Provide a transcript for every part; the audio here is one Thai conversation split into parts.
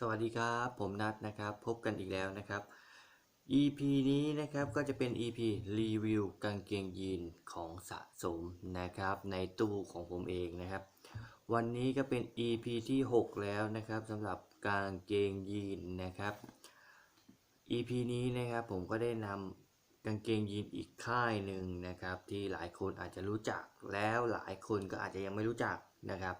สวัสดีครับ ผมนัทนะครับ พบกันอีกแล้วนะครับ EP นี้นะครับก็จะเป็น EP รีวิวกางเกงยีนของสะสมนะครับ ในตู้ของผมเองนะครับ วันนี้ก็เป็น EP ที่ 6 แล้วนะครับสำหรับกางเกงยีนนะครับ EP นี้นะครับผมก็ได้นำกางเกงยีนอีกค่ายหนึ่งนะครับ ที่หลายคนอาจจะรู้จักแล้วหลายคนก็อาจจะยังไม่รู้จักนะครับ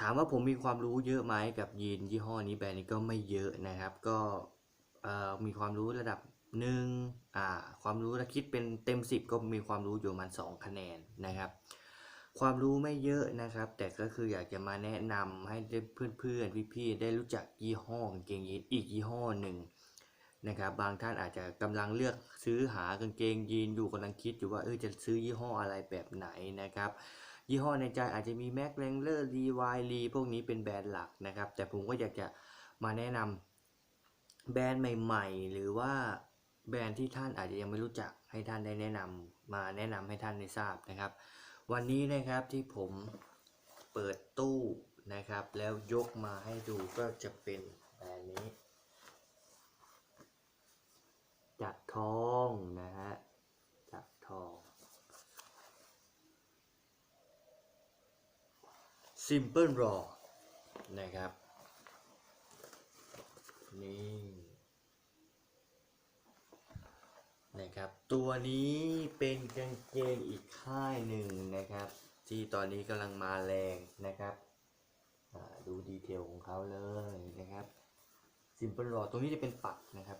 ถามว่าผมมีความรู้เยอะไหมกับยีนยี่ห้อนี้แบรนด์นี้ก็ไม่เยอะนะครับ ก็มีความรู้ระดับหนึ่งความรู้ถ้าคิดเป็นเต็ม 10 ก็มีความรู้อยู่ประมาณ2คะแนนนะครับ ความรู้ไม่เยอะนะครับ แต่ก็คืออยากจะมาแนะนำให้เพื่อนๆพี่ๆได้รู้จักยี่ห้อกางเกงยีนอีกยี่ห้อหนึ่งนะครับ บางท่านอาจจะกำลังเลือกซื้อหากางเกงยีนอยู่กำลังคิดอยู่ว่าเออจะซื้อยี่ห้ออะไรแบบไหนนะครับ ยี่ห้อในใจอาจจะมี Mac w r a n g l e r Lee Y Lee พวกนี้เป็นแบรนด์หลักนะครับ แต่ผมก็อยากจะมาแนะนำแบรนด์ใหม่ ๆ หรือว่าแบรนด์ที่ท่านอาจจะยังไม่รู้จักให้ท่านได้แนะนำมาแนะนำให้ท่านได้ทราบนะครับ วันนี้นะครับที่ผมเปิดตู้นะครับ แล้วยกมาให้ดูก็จะเป็นแบรนด์นี้ จักรทองนะฮะจักรทอง Simple Raw นะครับ นี่นะครับ ตัวนี้เป็นกางเกงอีกค่ายหนึ่งนะครับ ที่ตอนนี้กำลังมาแรงนะครับดูดีเทลของเขาเลยนะครับ Simple Raw ตรงนี้จะเป็นปักนะครับ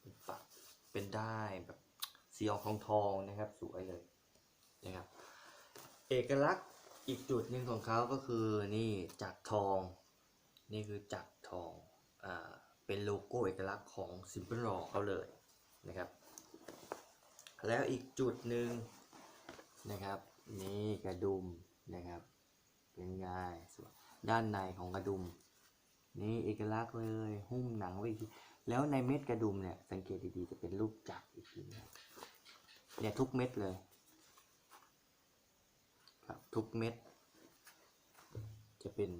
เป็นปักเป็นได้แบบสีออกทองทองนะครับ สวยเลยนะครับ เอกลักษณ์ อีกจุดหนึ่งของเขาก็คือนี่จักรทอง นี่คือจักรทองอ่าเป็นโลโก้เอกลักษณ์ของ Simple Raw เขาเลยนะครับ แล้วอีกจุดหนึ่งนะครับ นี่กระดุมนะครับ เป็นไงสวยด้านในของกระดุม นี่เอกลักษณ์เลยหุ้มหนังไว้อีกทีแล้วในเม็ดกระดุมเนี่ยสังเกตดีๆจะเป็นรูปจักรอีกทีนะเนี่ยทุกเม็ดเลย ทุกเม็ด จะเป็น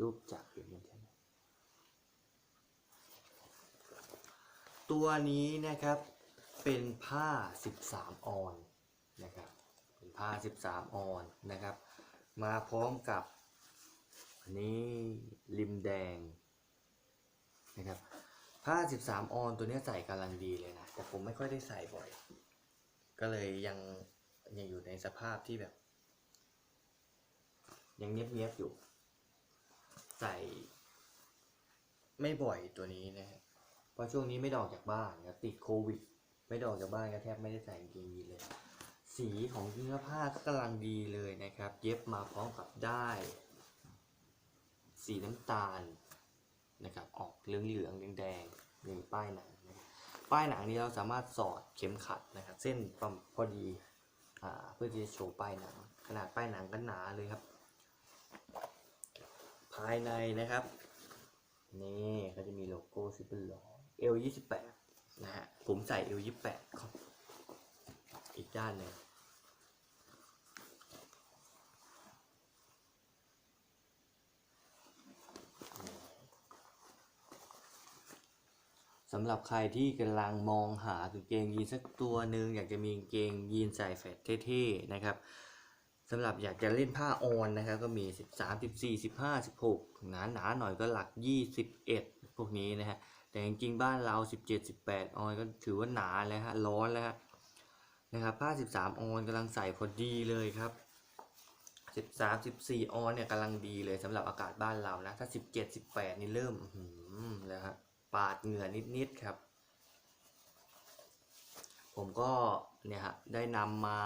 รูปจักรอย่างนี้ใช่ไหมตัวนี้นะครับเป็นผ้า 13 ออนนะครับเป็นผ้า 13 ออนนะครับ มาพร้อมกับอันนี้ริมแดงนะครับผ้า 13 ออนตัวเนี้ยใส่กำลังดีเลยนะ แต่ผมไม่ค่อยได้ใส่บ่อย ก็เลยยังยังอยู่ในสภาพที่แบบ ยังเนียบๆอยู่ ใส่ ไม่บ่อยตัวนี้นะฮะเพราะช่วงนี้ไม่ดอกจากบ้านครับติดโควิด ไม่ดอกจากบ้านก็แทบไม่ได้ใส่กางเกงยีนเลย สีของเนื้อผ้าก็กำลังดีเลยนะครับ เย็บมาพร้อมกับได้ สีน้ำตาลนะครับออกเหลืองๆแดงๆนี่ป้ายหนังนะครับป้ายหนังนี้เราสามารถสอดเข็มขัดนะครับ เส้นพอดีอเพื่อที่จะโชว์ป้ายหนัง ขนาดป้ายหนังก็หนาเลยครับายในนะครับ นี่ก็จะมีโลโก้ซิปเปอร์ลอเอลยี่สิบแปดนะฮะ ผมใส่เอลยี่แปดครับอีกด้านหนึ่งสำหรับใครที่กำลังมองหากางเกงยีนสักตัวหนึ่งอยากจะมีกางเกงยีนใส่แฟตเท่ๆนะครับ สำหรับอยากจะเล่นผ้าออนนะครับก็มี 13 14 15 16 หนาหนาหน่อยก็หลัก 21 พวกนี้นะฮะแต่จริงๆบ้านเรา 17 18 ออนก็ถือว่าหนาแล้วฮะร้อนแล้วฮะนะครับผ้า 13 ออนกำลังใส่พอดีเลยครับ 13 14 ออนเนี่ยกำลังดีเลยสำหรับอากาศบ้านเรานะ ถ้า 17 18 นี่เริ่มหือแล้วฮะปาดเหงื่อนิดๆครับ ผมก็เนี่ยฮะได้นำมา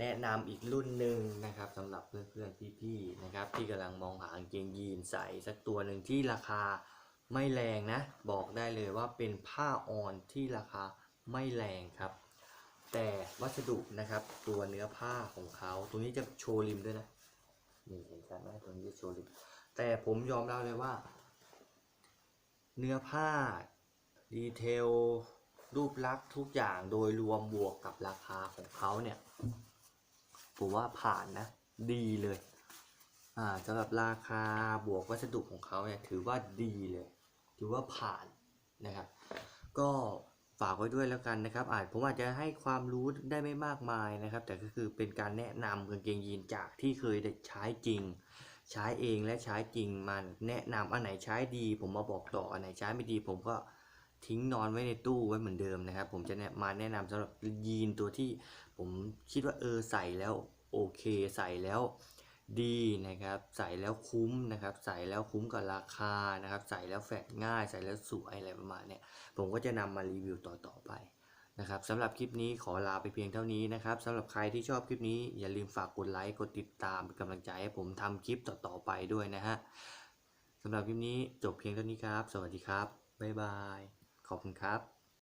แนะนำอีกรุ่นหนึ่งนะครับสำหรับเพื่อนๆพี่ๆนะครับ ที่กำลังมองหากางเกงยีนใส่สักตัวหนึ่งที่ราคาไม่แรงนะ บอกได้เลยว่าเป็นผ้าออนที่ราคาไม่แรงครับ แต่วัสดุนะครับตัวเนื้อผ้าของเขาตรงนี้จะโชว์ริมด้วยนะนี่เห็นชัดไหมตรงนี้จะโชว์ริม แต่ผมยอมรับเลยว่า เนื้อผ้าดีเทลรูปลักษณ์ทุกอย่างโดยรวมบวกกับราคาของเขาเนี่ย ผมว่าผ่านนะ ดีเลย อ่าสำหรับราคาบวกวัสดุของเขาเนี่ยถือว่าดีเลย ถือว่าผ่านนะครับ ก็ฝากไว้ด้วยแล้วกันนะครับอาจผมอาจจะให้ความรู้ได้ไม่มากมายนะครับ แต่ก็คือเป็นการแนะนำกางเกงยีนจากที่เคยใช้จริง ใช้เองและใช้จริงมาแนะนำอันไหนใช้ดี ผมมาบอกต่ออันไหนใช้ไม่ดี ผมก็ ทิ้งนอนไว้ในตู้ไว้เหมือนเดิมนะครับ ผมจะมาแนะนำสำหรับยีนตัวที่ผมคิดว่าเออใส่แล้วโอเคใส่แล้วดีนะครับ ใส่แล้วคุ้มนะครับ ใส่แล้วคุ้มกับราคานะครับ ใส่แล้วแฟตง่าย ใส่แล้วสวยอะไรประมาณเนี้ยผมก็จะนำมารีวิวต่อๆไปนะครับสำหรับคลิปนี้ขอลาไปเพียงเท่านี้นะครับสำหรับใครที่ชอบคลิปนี้อย่าลืมฝากกดไลค์กดติดตามเป็นกำลังใจให้ผมทำคลิปต่อๆไปด้วยนะฮะสำหรับคลิปนี้จบเพียงเท่านี้ครับ สวัสดีครับ บ๊ายบาย ขอบคุณครับ